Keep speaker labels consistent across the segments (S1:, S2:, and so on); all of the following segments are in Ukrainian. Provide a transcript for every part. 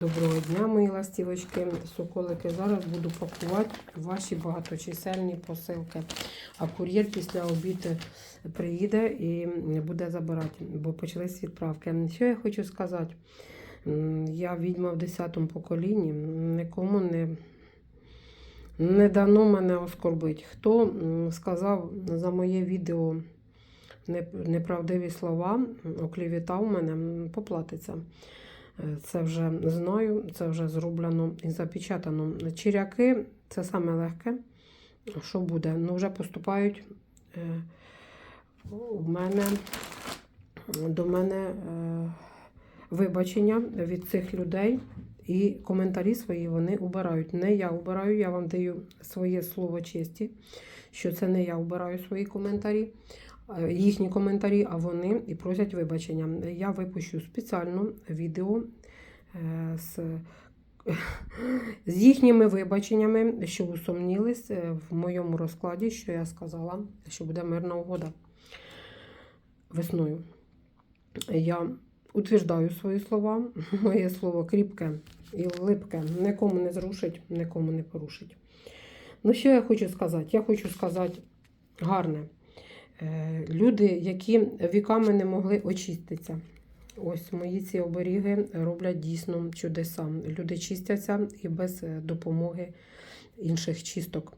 S1: Доброго дня, мої ластівочки, соколики. Зараз буду пакувати ваші багаточисельні посилки. А кур'єр після обіду приїде і буде забирати, бо почались відправки. Що я хочу сказати? Я відьма в 10 поколінні, нікому не, не дано мене оскорбити. Хто сказав за моє відео неправдиві слова, оклівітав мене, поплатиться. Е, Це вже знаю, це вже зроблено і запечатано. Чиряки це саме легке. Що буде? Ну, вже поступають е, у мене, до мене е, вибачення від цих людей. І коментарі свої вони убирають. Не я убираю, я вам даю своє слово честі, що це не я убираю свої коментарі, е, їхні коментарі, а вони і просять вибачення. Я випущу спеціально відео е, з, з їхніми вибаченнями, що усомнілись е, в моєму розкладі, що я сказала, що буде мирна угода весною. Я утверждаю свої слова. Моє слово кріпке і липке, нікому не зрушить, нікому не порушить. Ну, що я хочу сказати? Я хочу сказати гарне. Е, Люди, які віками не могли очиститися. Ось мої ці оберіги роблять дійсно чудеса. Люди чистяться і без е, допомоги інших чисток.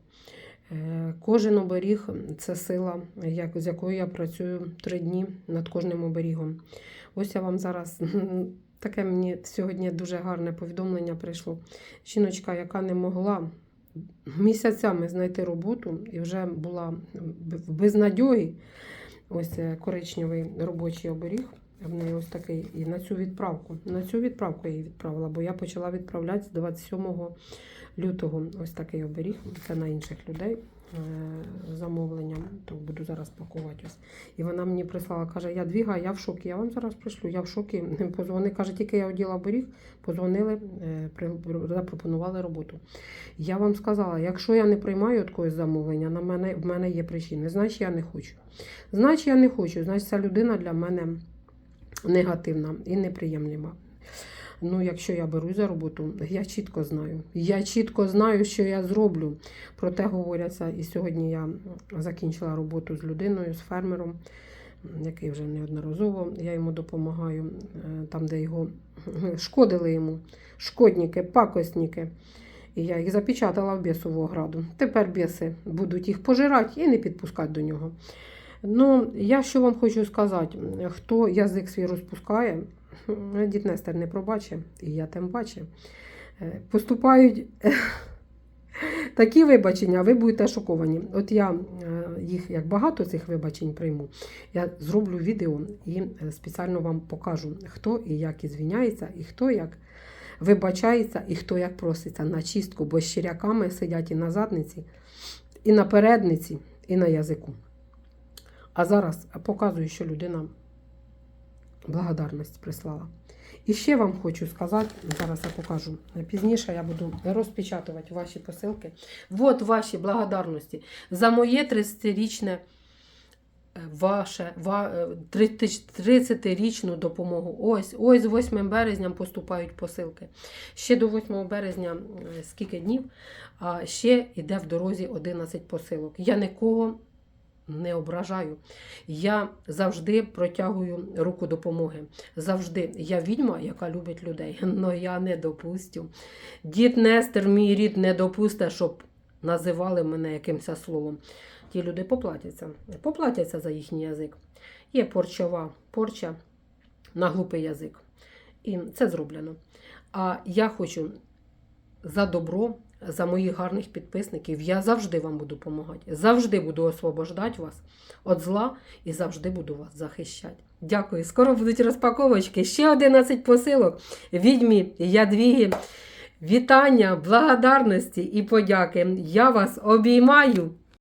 S1: Е, Кожен оберіг це сила, як, з якою я працюю три дні над кожним оберігом. Ось я вам зараз таке мені сьогодні дуже гарне повідомлення прийшло. Жіночка, яка не могла місяцями знайти роботу і вже була в безнадьогі, ось е, коричневий робочий оберіг. В неї ось такий і на цю відправку. На цю відправку я її відправила, бо я почала відправляти з 27 лютого. Ось такий оберіг. Це на інших людей е, замовлення. То буду зараз пакувати. Ось. І вона мені прислала, каже, я двіга, я в шокі. Я вам зараз пришлю. Я в шокі. Позвони, каже, тільки я оділа оберіг, позвонили, е, запропонували роботу. Я вам сказала, якщо я не приймаю когось замовлення, на мене, в мене є причини. Значить, я не хочу. Значить, я не хочу. Значить, ця людина для мене негативна і неприємлива. Ну, якщо я беру за роботу, я чітко знаю. Я чітко знаю, що я зроблю. Проте говоряться, і сьогодні я закінчила роботу з людиною, з фермером, який вже неодноразово я йому допомагаю, е, там, де його шкодили йому, шкодники, пакосники. І я їх запечатала в бісову ограду. Тепер біси будуть їх пожирати і не підпускати до нього. Ну, я що вам хочу сказати, хто язик свій розпускає, дід Нестер не пробачить, і я тим бачу. Е, Поступають такі вибачення, ви будете шоковані. От я е, їх як багато цих вибачень прийму. Я зроблю відео і е, спеціально вам покажу, хто і як ізвіняється, і хто як вибачається, і хто як проситься на чистку, бо щиряками сидять і на задниці, і на передниці, і на язику. А зараз показую, що людина благодарність прислала. І ще вам хочу сказати, зараз я покажу. Пізніше я буду розпечатувати ваші посилки. От ваші благодарності за моє 30-річне е, ваше ва- е, 30-річну допомогу. Ось, ось з 8 березня поступають посилки. Ще до 8 березня е, скільки днів, а ще йде в дорозі 11 посилок. Я нікого не ображаю. Я завжди протягую руку допомоги. Завжди. Я відьма, яка любить людей. Но я не допустю. Дід Нестер, мій рід, не допусте, щоб називали мене якимось словом. Ті люди поплатяться. Поплатяться за їхній язик. Є порчова порча на глупий язик. І це зроблено. А я хочу за добро, за моїх гарних підписників. Я завжди вам буду допомагати. Завжди буду освобождати вас від зла і завжди буду вас захищати. Дякую. Скоро будуть розпаковочки. Ще 11 посилок. Відьмі, ядвіги. Вітання, благодарності і подяки. Я вас обіймаю